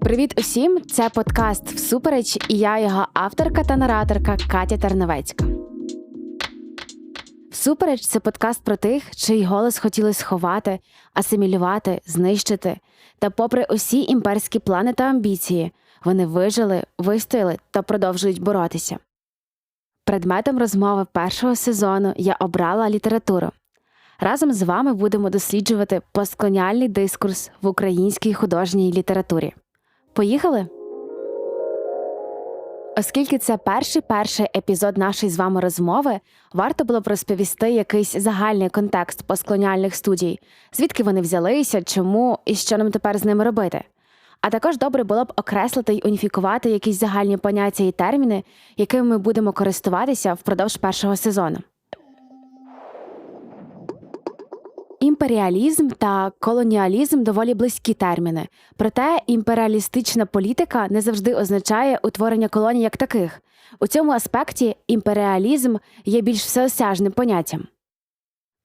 Привіт усім! Це подкаст Всупереч, і я його авторка та нараторка Катя Терновецька. Всупереч це подкаст про тих, чий голос хотіли сховати, асимілювати, знищити. Та, попри усі імперські плани та амбіції, вони вижили, вистояли та продовжують боротися. Предметом розмови першого сезону я обрала літературу. Разом з вами будемо досліджувати постколоніальний дискурс в українській художній літературі. Поїхали? Оскільки це перший перший епізод нашої з вами розмови, варто було б розповісти якийсь загальний контекст постколоніальних студій, звідки вони взялися, чому і що нам тепер з ними робити. А також добре було б окреслити й уніфікувати якісь загальні поняття і терміни, якими ми будемо користуватися впродовж першого сезону. Імперіалізм та колоніалізм доволі близькі терміни, проте імперіалістична політика не завжди означає утворення колоній як таких. У цьому аспекті імперіалізм є більш всеосяжним поняттям.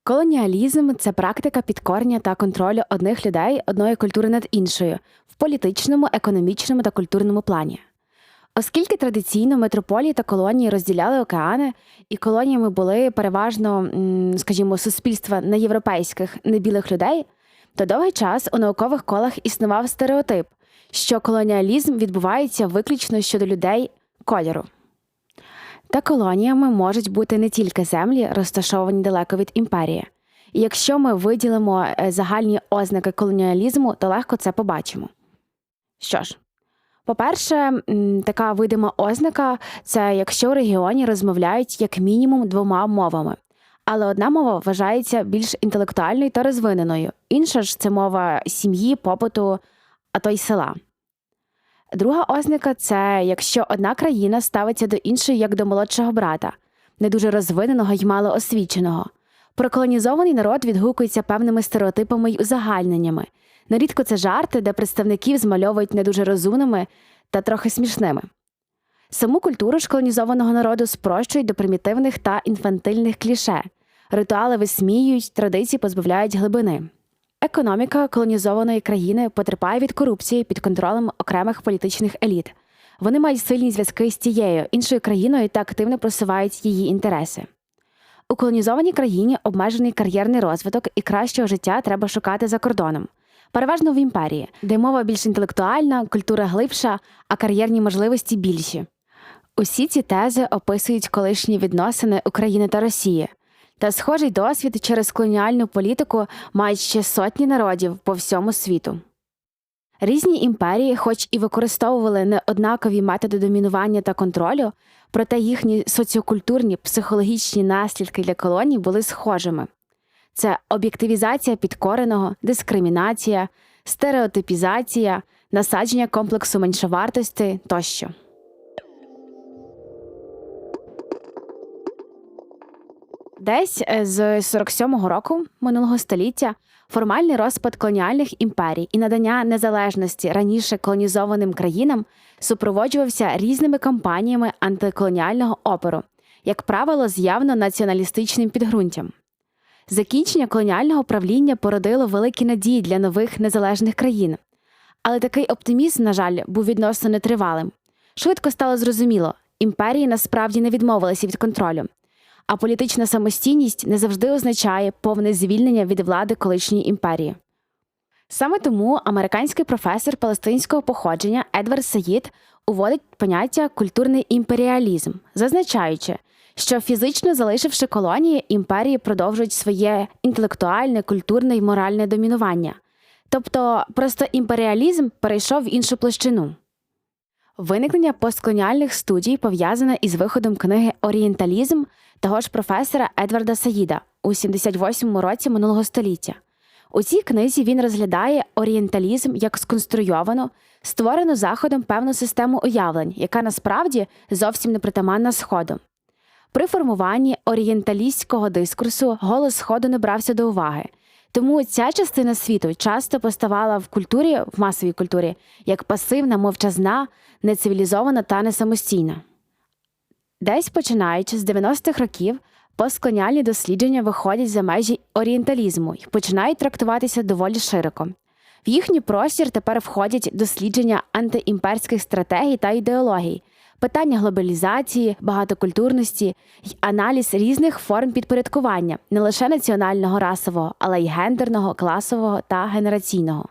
Колоніалізм це практика підкорення та контролю одних людей одної культури над іншою в політичному, економічному та культурному плані. Оскільки традиційно метрополії та колонії розділяли океани, і колоніями були переважно, скажімо, суспільства неєвропейських небілих людей, то довгий час у наукових колах існував стереотип, що колоніалізм відбувається виключно щодо людей кольору. Та колоніями можуть бути не тільки землі, розташовані далеко від імперії. І якщо ми виділимо е, загальні ознаки колоніалізму, то легко це побачимо. Що ж, по-перше, така видима ознака це якщо у регіоні розмовляють як мінімум двома мовами. Але одна мова вважається більш інтелектуальною та розвиненою, інша ж це мова сім'ї, побуту, а то й села. Друга ознака це якщо одна країна ставиться до іншої як до молодшого брата, не дуже розвиненого й малоосвіченого. Проколонізований народ відгукується певними стереотипами й узагальненнями, Нерідко це жарти, де представників змальовують не дуже розумними та трохи смішними. Саму культуру ж колонізованого народу спрощують до примітивних та інфантильних кліше, ритуали висміюють, традиції позбавляють глибини. Економіка колонізованої країни потерпає від корупції під контролем окремих політичних еліт. Вони мають сильні зв'язки з тією іншою країною та активно просувають її інтереси. У колонізованій країні обмежений кар'єрний розвиток і кращого життя треба шукати за кордоном переважно в імперії, де мова більш інтелектуальна, культура глибша, а кар'єрні можливості більші. Усі ці тези описують колишні відносини України та Росії, та схожий досвід через колоніальну політику мають ще сотні народів по всьому світу. Різні імперії, хоч і використовували неоднакові методи домінування та контролю, проте їхні соціокультурні психологічні наслідки для колоній були схожими це об'єктивізація підкореного, дискримінація, стереотипізація, насадження комплексу меншовартості тощо. Десь е, з 47-го року минулого століття формальний розпад колоніальних імперій і надання незалежності раніше колонізованим країнам супроводжувався різними кампаніями антиколоніального опору, як правило, з явно націоналістичним підґрунтям. Закінчення колоніального правління породило великі надії для нових незалежних країн. Але такий оптимізм, на жаль, був відносно нетривалим. Швидко стало зрозуміло, імперії насправді не відмовилися від контролю, а політична самостійність не завжди означає повне звільнення від влади колишньої імперії. Саме тому американський професор палестинського походження Едвард Саїд уводить поняття культурний імперіалізм, зазначаючи, що фізично залишивши колонії, імперії продовжують своє інтелектуальне, культурне і моральне домінування. Тобто просто імперіалізм перейшов в іншу площину. Виникнення постколоніальних студій пов'язане із виходом книги Орієнталізм того ж професора Едварда Саїда у 78-му році минулого століття. У цій книзі він розглядає орієнталізм як сконструйовану, створену заходом певну систему уявлень, яка насправді зовсім не притаманна Сходу. При формуванні орієнталістського дискурсу голос Сходу не брався до уваги. Тому ця частина світу часто поставала в культурі, в масовій культурі, як пасивна, мовчазна, нецивілізована та несамостійна. Десь починаючи з 90-х років, постколоніальні дослідження виходять за межі орієнталізму і починають трактуватися доволі широко В їхній простір тепер входять дослідження антиімперських стратегій та ідеологій, питання глобалізації, багатокультурності й аналіз різних форм підпорядкування не лише національного расового, але й гендерного, класового та генераційного.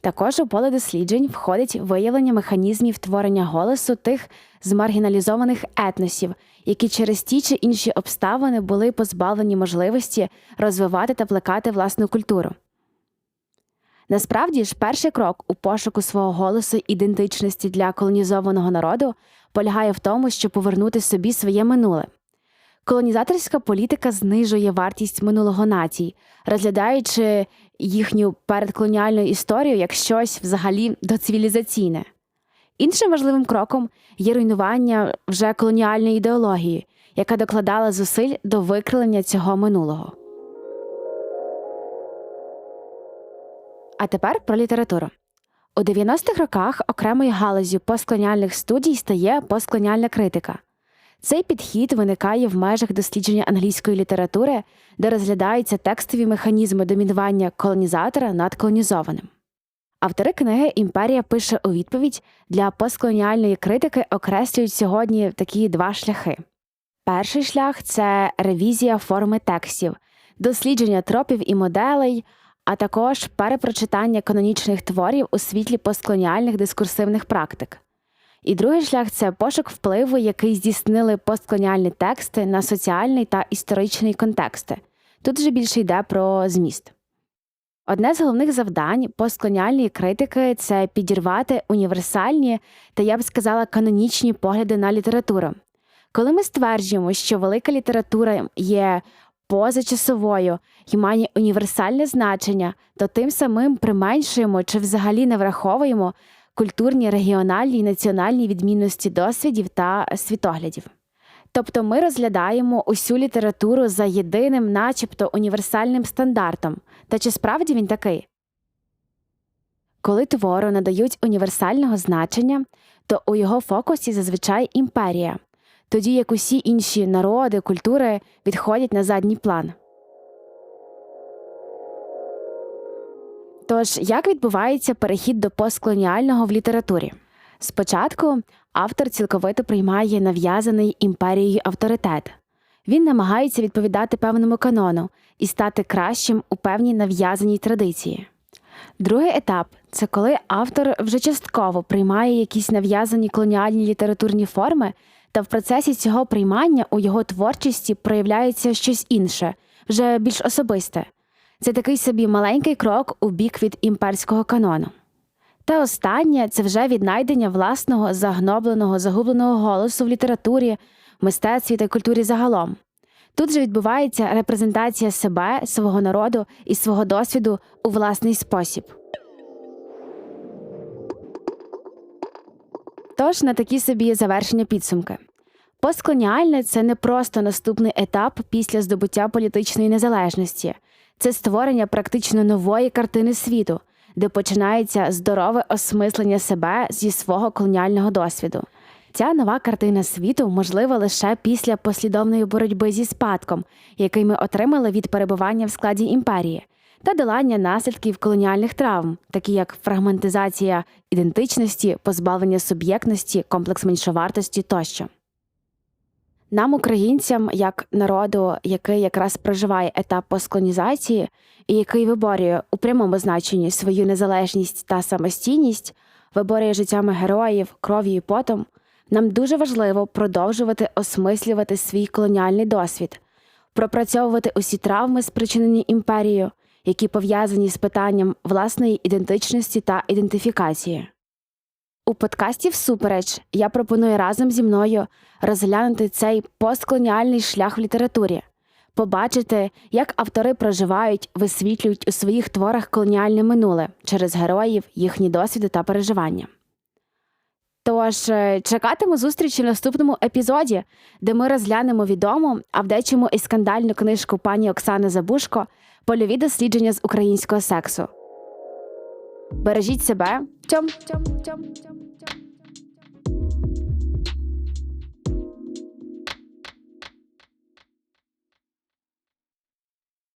Також у поле досліджень входить виявлення механізмів творення голосу тих змаргіналізованих етносів, які через ті чи інші обставини були позбавлені можливості розвивати та плекати власну культуру. Насправді ж, перший крок у пошуку свого голосу ідентичності для колонізованого народу полягає в тому, щоб повернути собі своє минуле. Колонізаторська політика знижує вартість минулого націй, розглядаючи їхню передколоніальну історію як щось взагалі доцивілізаційне. Іншим важливим кроком є руйнування вже колоніальної ідеології, яка докладала зусиль до викривлення цього минулого. А тепер про літературу. У 90-х роках окремою галузю постколоніальних студій стає постколоніальна критика. Цей підхід виникає в межах дослідження англійської літератури, де розглядаються текстові механізми домінування колонізатора над колонізованим. Автори книги Імперія пише у відповідь для постколоніальної критики окреслюють сьогодні такі два шляхи. Перший шлях це ревізія форми текстів, дослідження тропів і моделей, а також перепрочитання канонічних творів у світлі постколоніальних дискурсивних практик. І другий шлях це пошук впливу, який здійснили постколоніальні тексти на соціальний та історичний контексти. Тут вже більше йде про зміст. Одне з головних завдань постколоніальної критики це підірвати універсальні та я б сказала канонічні погляди на літературу. Коли ми стверджуємо, що велика література є позачасовою і має універсальне значення, то тим самим применшуємо чи взагалі не враховуємо культурні, регіональні і національні відмінності досвідів та світоглядів. Тобто ми розглядаємо усю літературу за єдиним, начебто універсальним стандартом. Та чи справді він такий? Коли твору надають універсального значення, то у його фокусі зазвичай імперія, тоді як усі інші народи, культури відходять на задній план. Тож, як відбувається перехід до постколоніального в літературі? Спочатку автор цілковито приймає нав'язаний імперією авторитет. Він намагається відповідати певному канону і стати кращим у певній нав'язаній традиції. Другий етап це коли автор вже частково приймає якісь нав'язані колоніальні літературні форми, та в процесі цього приймання у його творчості проявляється щось інше, вже більш особисте. Це такий собі маленький крок у бік від імперського канону. Та останнє це вже віднайдення власного загнобленого, загубленого голосу в літературі, мистецтві та культурі загалом. Тут же відбувається репрезентація себе, свого народу і свого досвіду у власний спосіб. Тож на такі собі завершення підсумки. Постколоніальне – це не просто наступний етап після здобуття політичної незалежності, це створення практично нової картини світу, де починається здорове осмислення себе зі свого колоніального досвіду. Ця нова картина світу можлива лише після послідовної боротьби зі спадком, який ми отримали від перебування в складі імперії, та долання наслідків колоніальних травм, такі як фрагментизація ідентичності, позбавлення суб'єктності, комплекс меншовартості тощо. Нам, українцям, як народу, який якраз проживає етап постколонізації і який виборює у прямому значенні свою незалежність та самостійність, виборює життями героїв, кров'ю і потом, нам дуже важливо продовжувати осмислювати свій колоніальний досвід, пропрацьовувати усі травми, спричинені імперією, які пов'язані з питанням власної ідентичності та ідентифікації. У подкасті Всупереч я пропоную разом зі мною розглянути цей постколоніальний шлях в літературі, побачити, як автори проживають, висвітлюють у своїх творах колоніальне минуле через героїв, їхні досвіди та переживання. Тож е, чекатиму зустрічі в наступному епізоді, де ми розглянемо відому, а в дечому і скандальну книжку пані Оксани Забушко Польові дослідження з українського сексу. Бережіть себе. Тьом, тьом, тьом, тьом.